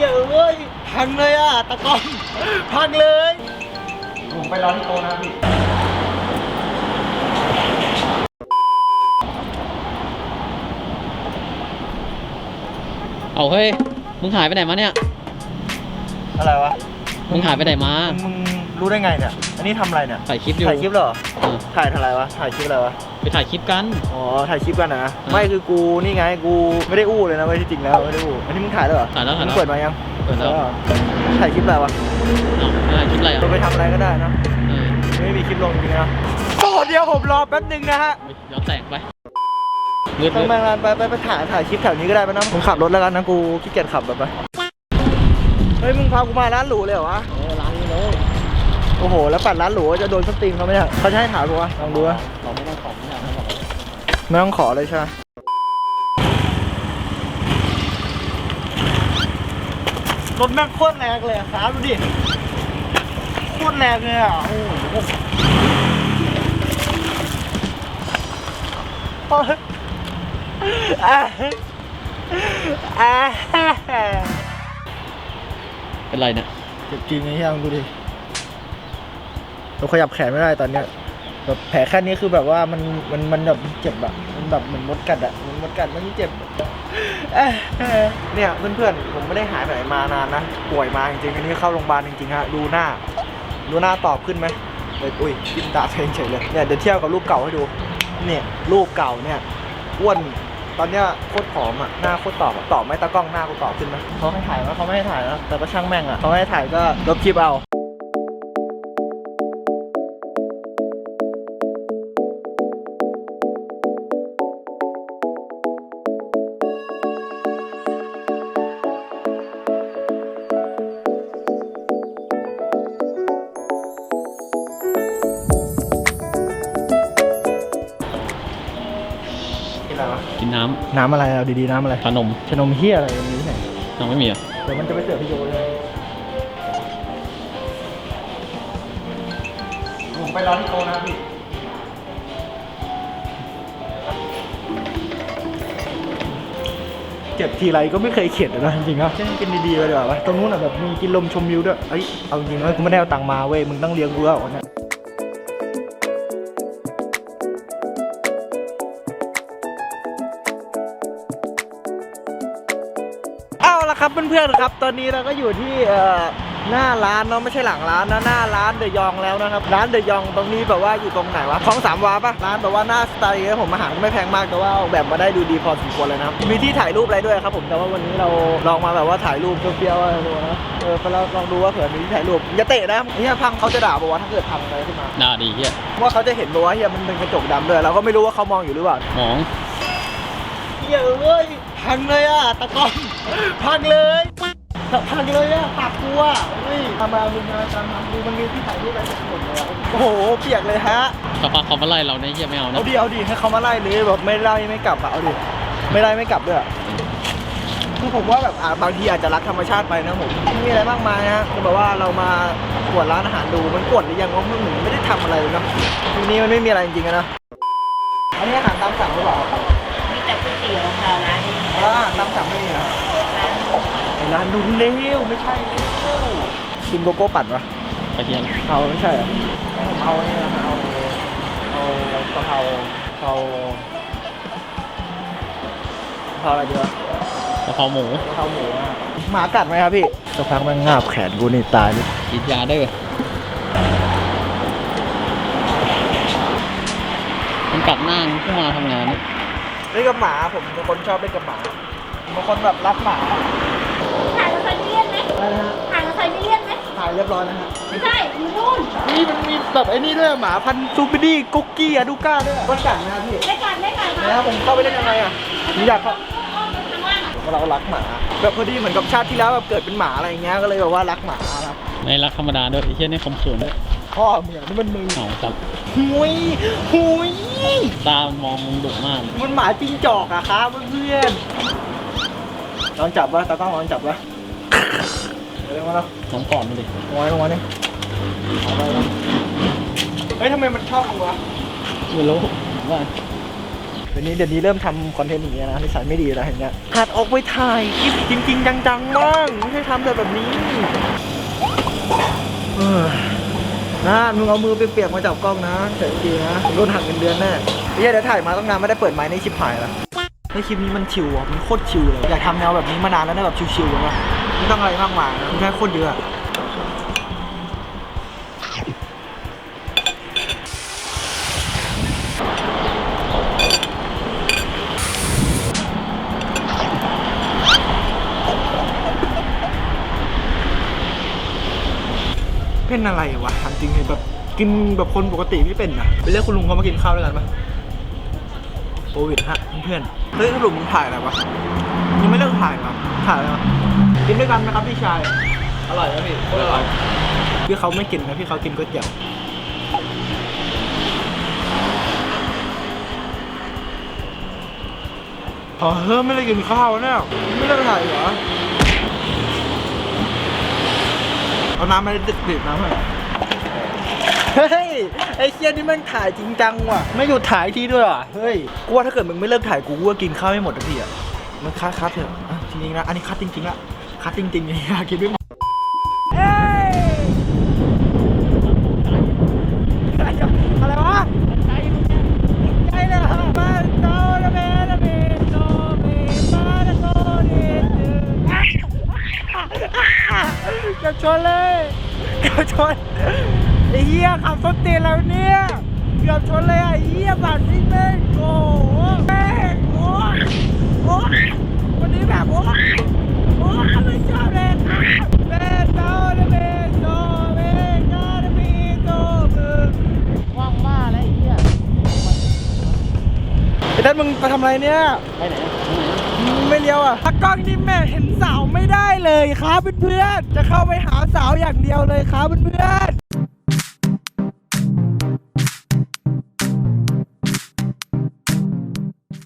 เยอะเว้ยพังเลยอะตะกอนพังเลยผมไปรอที่โต๊ะนะพี่เอาเฮ้ย มึงหายไปไหนมาเนี่ย อะไรวะมึงหายไปไหนมา มึงรู้ได้ไงเนี่ย อันนี้ทำอะไรเนี่ย ถ่ายคลิปอยู่ ถ่ายคลิปเหรอเออถ่ายอะไรวะ ถ่ายคลิปอะไรวะ ไปถ่ายคลิปกัน อ๋อ ถ่ายคลิปกันนะอ่าไม่คือกูนี่ไง กูไม่ได้อู้เลยนะไม่ที่จริงแล้วไม่ได้อู้อันนี้มึงถ่ายแล้วเหรอ ถ่ายแล้วถ่ายมึแล้งว เปิดมายังเปิดแล้วออถ่ายคลิปอะไรวะเอาถ่ายคลิปอะไรอะเราไปทำอะไรก็ได้นะ เออไม่มีคลิปลงจริงๆนะโอ้เดียวผมรอแป๊บหนึงนะฮะย้อนแสงไปมืดทางมืแมดงลานไปไปไปถ่ายถ่ายคลิปแถวนี้ก็ได้ปะนะผมขับรถแล้วกันนะกูขี้เกียจขับแบบไปเฮ้ยมึงพากูมาร้านหรูเลยเหรอวะ เออร้านนี้เลย โอ้โห แล้วปัดร้านหรูจะโดนสตรีมเขาไหมเนี่ยเขาจะให้ถ่ายกูวะลองดูวะเราไม่ต้องของไม่อยากให้บอกไม่ต้องขอเลยใช่ไหมรถแม่งโคตรแรงเลยอะครับดูดิโคตรแรงเลยอะโอ้โหโอ้ยอะอะเป็นไรเนี่ยเจ็บจริงไอ้เหี้ยมึงดูดิ เราขยับแขนไม่ได้ตอนเนี้ยแบบแผลแค่นี้คือแบบว่ามันมันมันแบบเจ็บอะมันแบบเหมือนมดกัดอะเหมือนมดกัดมันเจ็บเอ้ยเนี่ยเพื่อนๆผมไม่ได้หายไปไหนมานานนะป่วยมาจริงๆอันนี้เข้าโรงพยาบาลจริงๆฮะดูหน้า ดูหน้าตอบขึ้นไหมเลยอุ้ยกินตาเฉยเฉยเลยเนี่ยเดี๋ยวเทียบกับรูปเก่าให้ดู เนี่ยรูปเก่าเนี่ยอ้วนตอนเนี้ยโคตรผอมอะหน้าโคตรตอบอะตอบไหมตากล้องหน้ากูตอบขึ้นไหมเขาให้ถ่ายไหมเขาไม่ให้ถ่ายนะแต่ก็ช่างแม่งอะเขาให้ถ่ายก็ลบคลิปเอา นน้น้ำอะไรเอาดีๆน้ำอะไรำขนมชนมเฮียอะไรมีที่ไหนยังไม่มีอะเดี๋ยวมันจะไปเสิร์ฟพี่โยเลยผมไปรอที่โต๊ะนะพี่เจ็บทีไรก็ไม่เคยเข็ดเลยนะจริงๆนะเช่นกินดีๆไปดีกว่าวะตรงนู้นอะแบบมีกินลมชมวิวด้วยเอ้ยเอาจริงๆนะกูไม่ได้เอาตังค์มาเว้ยมึงต้องเลี้ยงกูแล้วเนี่ย ละครับเพื่อนๆครับ ตอนนี้เราก็อยู่ที่เอ่อหน้าร้านเนาะไม่ใช่หลังร้านนะหน้าร้านเดยองแล้วนะครับ ร้านเดยองตรงนี้แบบว่าอยู่ตรงไหนวะคลองสามวาปะร้านแบบว่าหน้าสไตล์นะผมอาหารก็ไม่แพงมากแต่ว่าออกแบบมาได้ดูดีพอสมควรเลยนะครับมีที่ถ่ายรูปอะไรด้วยครับผมแต่ว่าวันนี้เราลองมาแบบว่าถ่ายรูปเปรี้ยวๆอะไรดูนะเออเราลองดูว่าเผื่อมีที่ถ่ายรูปอย่าเตะนะเนี่ยพังเขาจะด่าบอกว่าถ้าเกิดพังอะไรขึ้นมาหน้าดีเฮียว่าเขาจะเห็นบอกว่าเฮียมันเป็นกระจกดำด้วยเราก็ไม่รู้ว่าเขามองอยู่หรือเปล่าหมองเฮียเอ้ย พังเลยอะตะกอนพังเลยพังเลยอะปากกูอะเฮ้ยทำมามึงมาตามมาดูมันมีที่ถ่ายรูปอะไรเต็มไปหมดเลยอะโอ้โหเปียกเลยฮะสปาเขามาไล่เราเนี่ยเฮียไม่เอานะเอาดิเอาดิให้เขามาไล่เลยแบบไม่ไล่ไม่กลับอะเอาดิไม่ไล่ไม่กลับด้วยอะคือผมว่าแบบอะบางทีอาจจะรักธรรมชาติไปนะผมไม่มีอะไรมากมายนะฮะคือแบบว่าเรามากวดร้านอาหารดูมันกวดหรือยังว่ามันเหมือนไม่ได้ทำอะไรเลยเนอะทีนี้มันไม่มีอะไรจริงๆอะนะอันนี้อาหารตามสั่งหรือเปล่า มีแต่ก๋วยเตี๋ยวค่ะร้านนี้ร้านอาหารตามสั่งไม่มีเหรอร้านไอ้ร้านดูเร็วไม่ใช่เร็วกินโกโก้ปั่นปะกระเทียมเอาไม่ใช่เหรอเอาเนี่ยนะเอาเอากะเพรากะเพรากะเพราอะไรดีวะกะเพราหมูกะเพราหมูอะหมากัดไหมครับพี่สักพักมันงาบแขนกูนี่ตายเลยกินยาเด้อมันกัดหน้ามึงขึ้นมาทำงานเนี่ย เล่นกับหมาผมเป็นคนชอบเล่นกับหมาผมเป็นคนแบบรักหมาถ่ายกับไซบีเรียนไหมอะไรนะฮะถ่ายกับไซบีเรียนไหมถ่ายเรียบร้อยนะฮะไม่ใช่อยู่นู่นนี่มันมีแบบไอ้นี่ด้วยหมาพันธุ์ซูบิดี้กุ๊กกี้อะดูก้าด้วยมันกัดนะครับพี่ไม่กัดไม่กัดนะครับผมเข้าไปเล่นยังไงอะผมอยากเข้า อ้อมไปข้างล่างอะเรารักหมาแบบพอดีเหมือนกับชาติที่แล้วแบบเกิดเป็นหมาอะไรอย่างเงี้ยก็เลยแบบว่ารักหมาครับ ในรักธรรมดาด้วยไอ้เฮียนี่คมขืนด้วย พ่อเหมือนนี่มันมือเอาครับหุยหุยตามันมองมึงดุมากเลยมันหมาจิ้งจอกอะครับเพื่อนๆลองจับวะตากล้องลองจับวะเร็วมาแล้วน้องก่อนมาดิลงมาลงมาเนี่ยเอาไปแล้วเฮ้ยทำไมมันชอบกูวะไม่รู้ว่าเดี๋ยวนี้เดี๋ยวนี้เริ่มทำคอนเทนต์อย่างเงี้ยนะนิสัยไม่ดีแล้วอย่างเงี้ยหัดออกไปถ่ายคลิปจริง ๆ จังๆบ้างไม่ใช่ทำแต่แบบนี้เออ นะมึงเอามือเปียกมาจับกล้องนะเสียดีนะโดนหักเงินเดือนแน่ไอ้เหี้ยเดี๋ยวถ่ายมาต้องนานไม่ได้เปิดไมค์ในชิปหายละในคลิปนี้มันชิวอะมันโคตรชิวเลยอยากทำแนวแบบนี้มานานแล้วนะแบบชิวๆเลยนะไม่ต้องอะไรมากมายนะมันแค่โคตรเยอะ เป็นอะไรวะถามจริงเลยแบบกินแบบคนปกติไม่เป็นนะไปเรียกคุณลุงเขามากินข้าวด้วยกันปะโควิดฮะเพื่อนๆเฮ้ยสรุปมึงถ่ายอะไรวะยังไม่เลิกถ่ายเหรอถ่ายอะไรวะกินด้วยกันไหมครับพี่ชายอร่อยนะพี่โคตรอร่อยพี่เขาไม่กินนะพี่เขากินก๋วยเตี๋ยวอ๋อเฮ้ยไม่ได้กินข้าวเนี่ยไม่เลิกถ่ายเหรอ เอาน้ำมาติดติดน้ำให้เฮ้ยไอ้เคียนี่มันถ่ายจริงจังว่ะ ไม่หยุดถ่ายทีด้วยอะเฮ้ยกูว่าถ้าเกิดมึงไม่เลิกถ่ายกูกูว่ากินข้าวไม่หมดทันทีอะมันคัดคัดเถอะอะจริงๆนะอันนี้คัดจริงๆละคัดจริงๆเนี่ยกินไม่หมด กือบชนเลยเกือบชนไอ้เหี้ยขับสตีนแล้วเนี่ยเกือบชนเลยไอ้เหี้ยบาดซิ่งแม่งโอ้โหแม่งโอ้โหวันนี้แบบโอ้โอ้ไม่ชอบเลยค่ะเมโตนะเมโตเมนะเมโตเมว่างบ้าแล้วไอ้เหี้ยไอ้ท่านมึงไปทำอะไรเนี่ยไปไหน ถ้ากล้องนี่แม่เห็นสาวไม่ได้เลยครับเพื่อนๆจะเข้าไปหาสาวอย่างเดียวเลยครับเพื่อน